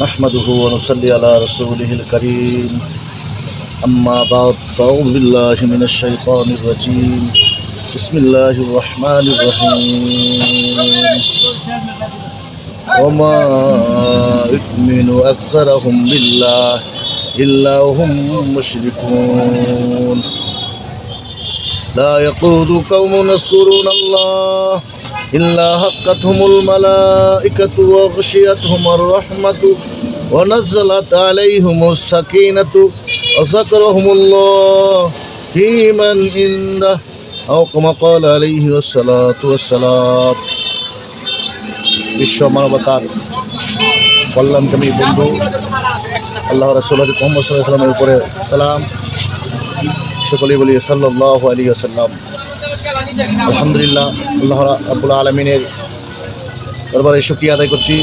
نحمده ونصلي على رسوله الكريم أما بعد فأعوذ بالله من الشيطان الرجيم بسم الله الرحمن الرحيم وما يؤمن أكثرهم بالله إلا هم مشركون لا يقود قوم يذكرون الله إلا حقتهم الملائكة وغشيتهم الرحمة ونزلت عليهم السكينة وذكرهم الله في من عنده أو كما قال عليه الصلاة والسلام বিশ্ব মানবতার কল্যাণকামী বন্ধু আল্লাহ রসুল মোহাম্মদ সাল্লাহ সাল্লামের উপরে সালাম সকলেই বলি সাল্লাহ আলী আসাল্লাম আলহামদুলিল্লাহ, আল্লাহ আব্বুল আলমিনের দরবারে শুক্রিয়া আদায় করছি।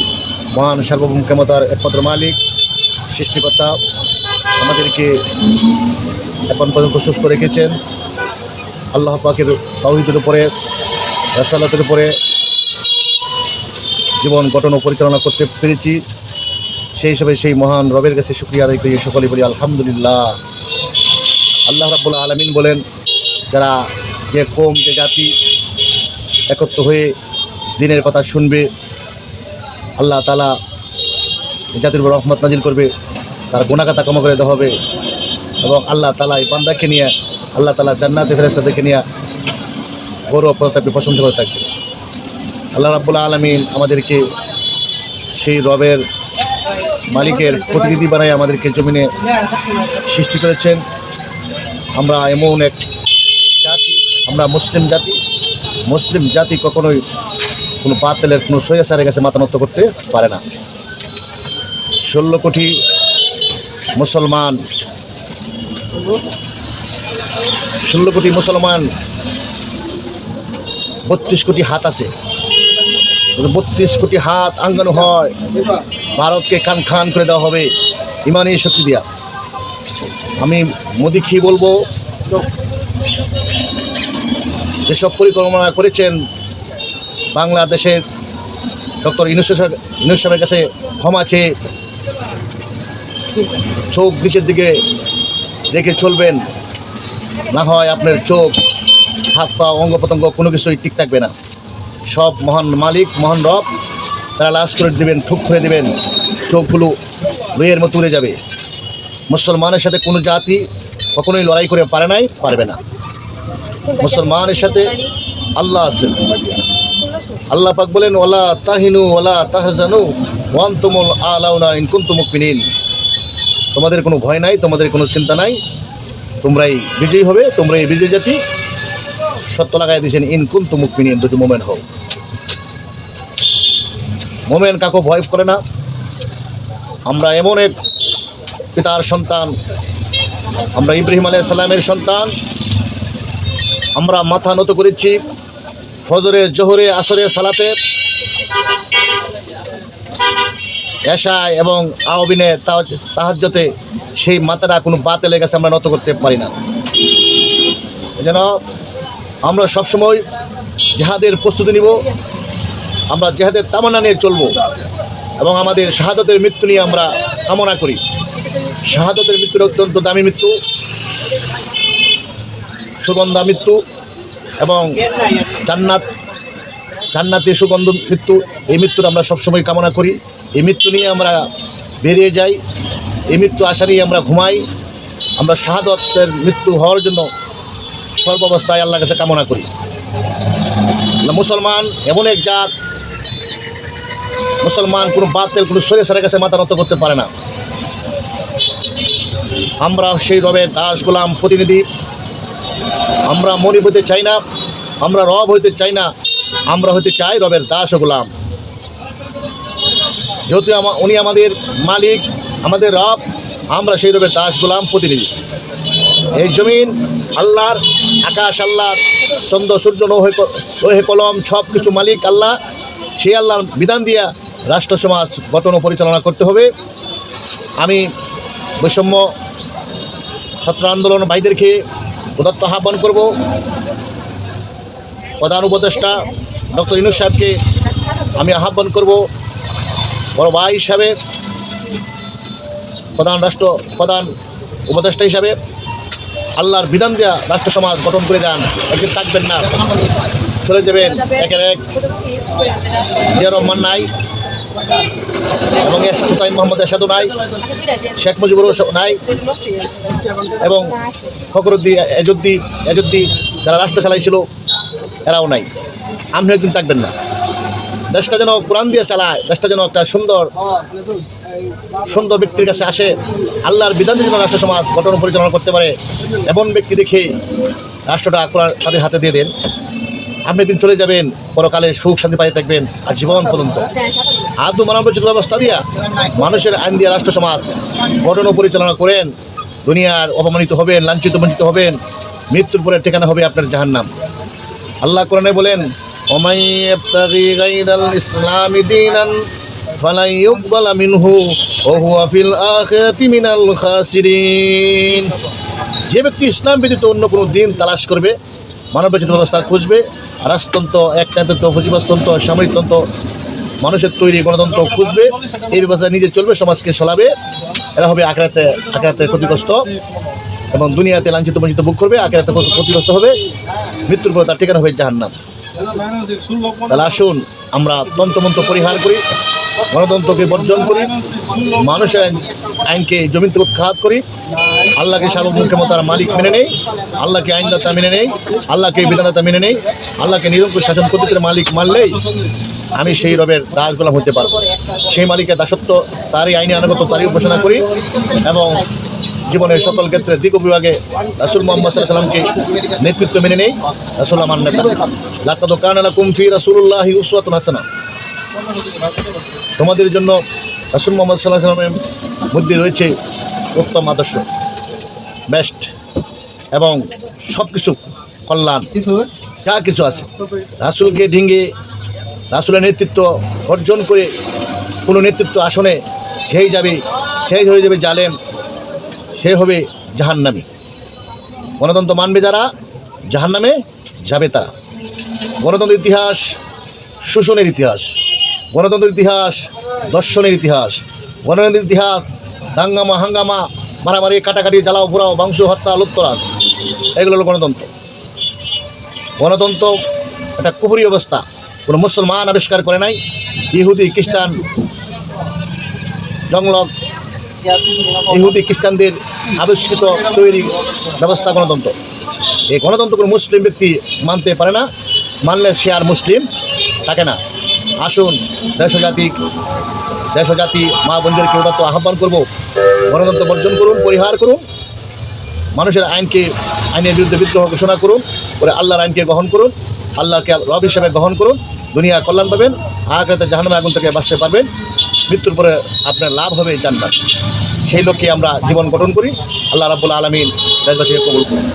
মহান সার্বভৌম ক্ষমতার একমাত্র মালিক, সৃষ্টিকর্তা আমাদেরকে এখন পর্যন্ত সুস্থ রেখেছেন। আল্লাহ পাকের তাহিদের উপরে, রাসালাতের উপরে জীবন গঠন ও পরিচালনা করতে পেরেছি। সেই হিসাবে সেই মহান রবের কাছে শুক্রিয়া আদায় করি সকলে বলি আলহামদুলিল্লাহ। আল্লাহ রাবুল আলমিন বলেন, যারা যে কম, যে জাতি একত্র হয়ে দিনের কথা শুনবে, আল্লাহ তালা জাতির উপর রহমত নাজিল করবে, তার গুণাগাতা কম করে দেওয়া হবে এবং আল্লাহ তালা এই বান্দাকে নিয়ে, আল্লাহ তালা জান্নাতে ফেরেস্তাদেরকে নিয়ে গৌরব প্রতাপে প্রশংসা করে থাকবে। আল্লাহ রাবুল আলমিন আমাদেরকে সেই রবের মালিকের প্রতিনিধি বানায় আমাদেরকে জমিনে সৃষ্টি করেছেন। আমরা এমন এক আমরা মুসলিম জাতি মুসলিম জাতি কখনোই কোনো বাতিলের, কোনো সৈয়াসারের কাছে মাথা নত করতে পারে না। ষোলো কোটি মুসলমান, ষোলো কোটি মুসলমান, বত্রিশ কোটি হাত আছে। বত্রিশ কোটি হাত আঙ্গানো হয়, ভারতকে খান খান করে দেওয়া হবে ইমানি শক্তি দিয়া। আমি মোদি খি বলব যেসব পরিকল্পনা করেছেন বাংলাদেশের ডক্টর ইনুস ইনুস কাছে ক্ষমা চেয়ে চোখ নিচের দিকে রেখে চলবেন, না হয় আপনার চোখ, হাত পা অঙ্গ প্রত্যঙ্গ কোনো কিছুই ঠিক থাকবে না। সব মহান মালিক, মহান রব, তারা লাশ করে দেবেন, ঠুক করে দেবেন, চোখগুলো লইয়ের মতো উড়ে যাবে। মুসলমানের সাথে কোনো জাতি কখনোই লড়াই করে পারে নাই, পারবে না। মুসলমানের সাথে আল্লাহ আছেন। আল্লাহ পাক বলেন ওলা তাহিনু ওলা তাহজানু ওয়ান তুমুল আলাউনা ইনকুন তুমুক পিনিন তোমাদের কোনো ভয় নাই, তোমাদের কোনো চিন্তা নাই। তোমরাই বিজয়ী হবে, তোমরাই বিজয়ী জাতি। সত্য লাগাই দিয়েছেন ইনকুন তুমুক পিনিন দুটি মোমেন্ট হোক মোমেন কাকু ভয় করে না। আমরা এমন এক পিতার সন্তান। আমরা ইব্রাহিম আলাইহিস সালামের সন্তান। আমরা মাথা নত করেছি ফজরে, জোহরে আসরে সালাতে। এশায় এবং আহবিনে তাহাজ্যতে সেই মাথাটা কোনো বাতেলের গেছে আমরা নত করতে পারি না। যেন আমরা সবসময় জেহাদের প্রস্তুতি নিব। আমরা জেহাদের তামান্না নিয়ে চলবো এবং আমাদের শাহাদতের মৃত্যু নিয়ে আমরা কামনা করি। শাহাদতের মৃত্যুর অত্যন্ত দামি মৃত্যু। সুগন্ধা মৃত্যু এবং জান্নাত, জান্নাতে সুগন্ধ মৃত্যু। এই মৃত্যুর আমরা সবসময় কামনা করি। এই মৃত্যু নিয়ে আমরা বেরিয়ে যাই। এই মৃত্যু আশা নিয়ে আমরা ঘুমাই। আমরা শাহাদতের মৃত্যু হওয়ার জন্য সর্বাবস্থায় আল্লাহর কাছে কামনা করি। আল্লাহ মুসলমান এমন এক জাত, মুসলমান কোনো বাতেল, কোনো সরে সারের কাছে মাথা নত করতে পারে না। আমরা সেই রবের দাস গোলাম প্রতিনিধি আমরা মনিব হইতে চাই না, আমরা রব হইতে চাই না, আমরা হইতে চাই রবের দাস ও গোলাম। যেহেতু উনি আমাদের মালিক, আমাদের রব, আমরা সেই রবের দাস গোলাম প্রতিনিধি। এই জমিন আল্লাহর, আকাশ আল্লাহর, চন্দ্র, সূর্য নৌহে কলম সব কিছু মালিক আল্লাহ। সেই আল্লাহর বিধান দিয়া রাষ্ট্র, সমাজ গঠন পরিচালনা করতে হবে। আমি বৈষম্য ছাত্র আন্দোলন ভাইদেরকে উদত্ত আহ্বান করব। প্রধান উপদেষ্টা ডক্টর ইনু সাহেবকে আমি আহ্বান করব। বড় ভাই হিসাবে, প্রধান রাষ্ট্র, প্রধান উপদেষ্টা হিসাবে আল্লাহর বিধান দেওয়া রাষ্ট্র সমাজ গঠন করে যান। একদিন থাকবেন না। চলে যাবেন একের এক। রহমান নাই। এবং হুসাইন মোহাম্মদ এরশাদও নাই, শেখ মুজিবুর নাই। এবং ফখরুদ্দিন এজুদ্দি এজুদ্দি যারা রাষ্ট্র চালাইছিল, এরাও নাই। আপনি একদিন থাকবেন না। দেশটা যেন কোরআন দিয়ে চালায়, দেশটা যেন একটা সুন্দর সুন্দর ব্যক্তির কাছে আসে, আল্লাহর বিধান যেন রাষ্ট্র সমাজ গঠন পরিচালনা করতে পারে, এমন ব্যক্তি দেখে রাষ্ট্রটা কোরআন তাদের হাতে দিয়ে দেন। আপনি একদিন চলে যাবেন। পরকালে সুখ শান্তি পাই থাকবেন আর জীবন পর্যন্ত। আদৌ মানব রচিত ব্যবস্থা দিয়া মানুষের আইন দিয়ে রাষ্ট্র সমাজ গঠন পরিচালনা করেন, দুনিয়ার অপমানিত হবেন, লাঞ্ছিত, বঞ্চিত হবেন, মৃত্যুর পরে ঠিকানা হবে আপনার জাহান্নাম। আল্লাহ কোরআনে বলেন মিনাল খাসিরিন। যে ব্যক্তি ইসলাম ব্যতীত অন্য কোনো দিন তালাশ করবে, মানব রচিত ব্যবস্থা খুঁজবে রাজতন্ত্র একনায়তন্ত্র ফজিবাসতন্ত্র সামরিকতন্ত্র, মানুষের তৈরি গণতন্ত্র খুঁজবে। এই ব্যবস্থা নিজে চলবে, সমাজকে চলাবে এরা হবে আখড়াতে আখড়াতে ক্ষতিগ্রস্ত এবং দুনিয়াতে লাঞ্ছিত, বঞ্চিত ভোগ করবে আক্রাতে ক্ষতিগ্রস্ত হবে। মৃত্যুর পর তার ঠিকানা হবে জাহান্নাম। তাহলে আসুন, আমরা তন্ত্রমন্ত্র পরিহার করি। গণতন্ত্রকে বর্জন করি মানুষের আইনকে জমিন উৎখাত করি আল্লাহকে সার্বভৌম ক্ষমতার মালিক মেনে নেই আল্লাহকে আইনদাতা মেনে নেই আল্লাহকে বিধানদাতা মেনে নেই আল্লাহকে নিরঙ্কুশ শাসন পদ্ধতির মালিক মানলেই আমি সেই রবের দাস গোলাম হতে পারব। সেই মালিকের দাসত্ব তারই আইনে আনুগত তারই উপাসনা করি এবং জীবনের সকল ক্ষেত্রে দিক বিভাগে রাসুল মোহাম্মদ সাল্লামকে নেতৃত্ব মেনে নেই। রাসুল আমার নেতা। লাকাদ কানা লাকুম ফি রাসূলুল্লাহি উসওয়াতুন হাসানা তোমাদের জন্য রাসুল মোহাম্মদ সাল্লাহ সাল্লামের মধ্যে রয়েছে উত্তম আদর্শ বেস্ট এবং সব কিছু? কল্যাণ যা কিছু আছে। রাসুলকে ঢিঙ্গে রাসুলের নেতৃত্ব অর্জন করে কোনো নেতৃত্ব আসনে সেই যাবে সেই হয়ে যাবে জালেম সে হবে জাহান্নামী। গণতন্ত্র মানবে যারা জাহান্নামে যাবে তারা। গণতন্ত্রের ইতিহাস শোষণের ইতিহাস। গণতন্ত্রের ইতিহাস, দর্শনের ইতিহাস, গণতন্ত্রের ইতিহাস, দাঙ্গামা, হাঙ্গামা, মারামারি, কাটাকাটি, জ্বালাও, পোড়াও, বংশ হত্যা লুত্তরাজ এগুলো হলো গণতন্ত্র। গণতন্ত্র একটা কুপুরি অবস্থা। কোনো মুসলমান আবিষ্কার করে নাই, ইহুদি, খ্রিস্টান জংলক ইহুদি, খ্রিস্টানদের আবিষ্কৃত তৈরি ব্যবস্থা গণতন্ত্র। এই গণতন্ত্র কোনো মুসলিম ব্যক্তি মানতে পারে না, মানলে সে আর মুসলিম থাকে না। আসুন, দেশজাতি দেশজাতি মা বোনদেরকে তো আহ্বান করব। গণতন্ত্র বর্জন করুন, পরিহার করুন। মানুষের আইনকে, আইনের বিরুদ্ধে বিদ্রোহ ঘোষণা করুন, করে আল্লাহর আইনকে গ্রহণ করুন, আল্লাহকে রব হিসেবে গ্রহণ করুন, দুনিয়া কল্যাণ পাবেন আগাতে জাহান্নামে আগুন থেকে বাঁচতে পারবেন, মৃত্যুর পরে আপনার লাভ হবে জান্নাত। সেই লক্ষ্যে আমরা জীবন গঠন করি। আল্লাহ রাবুল আলমিন দেশবাসীকে কবুল করুন।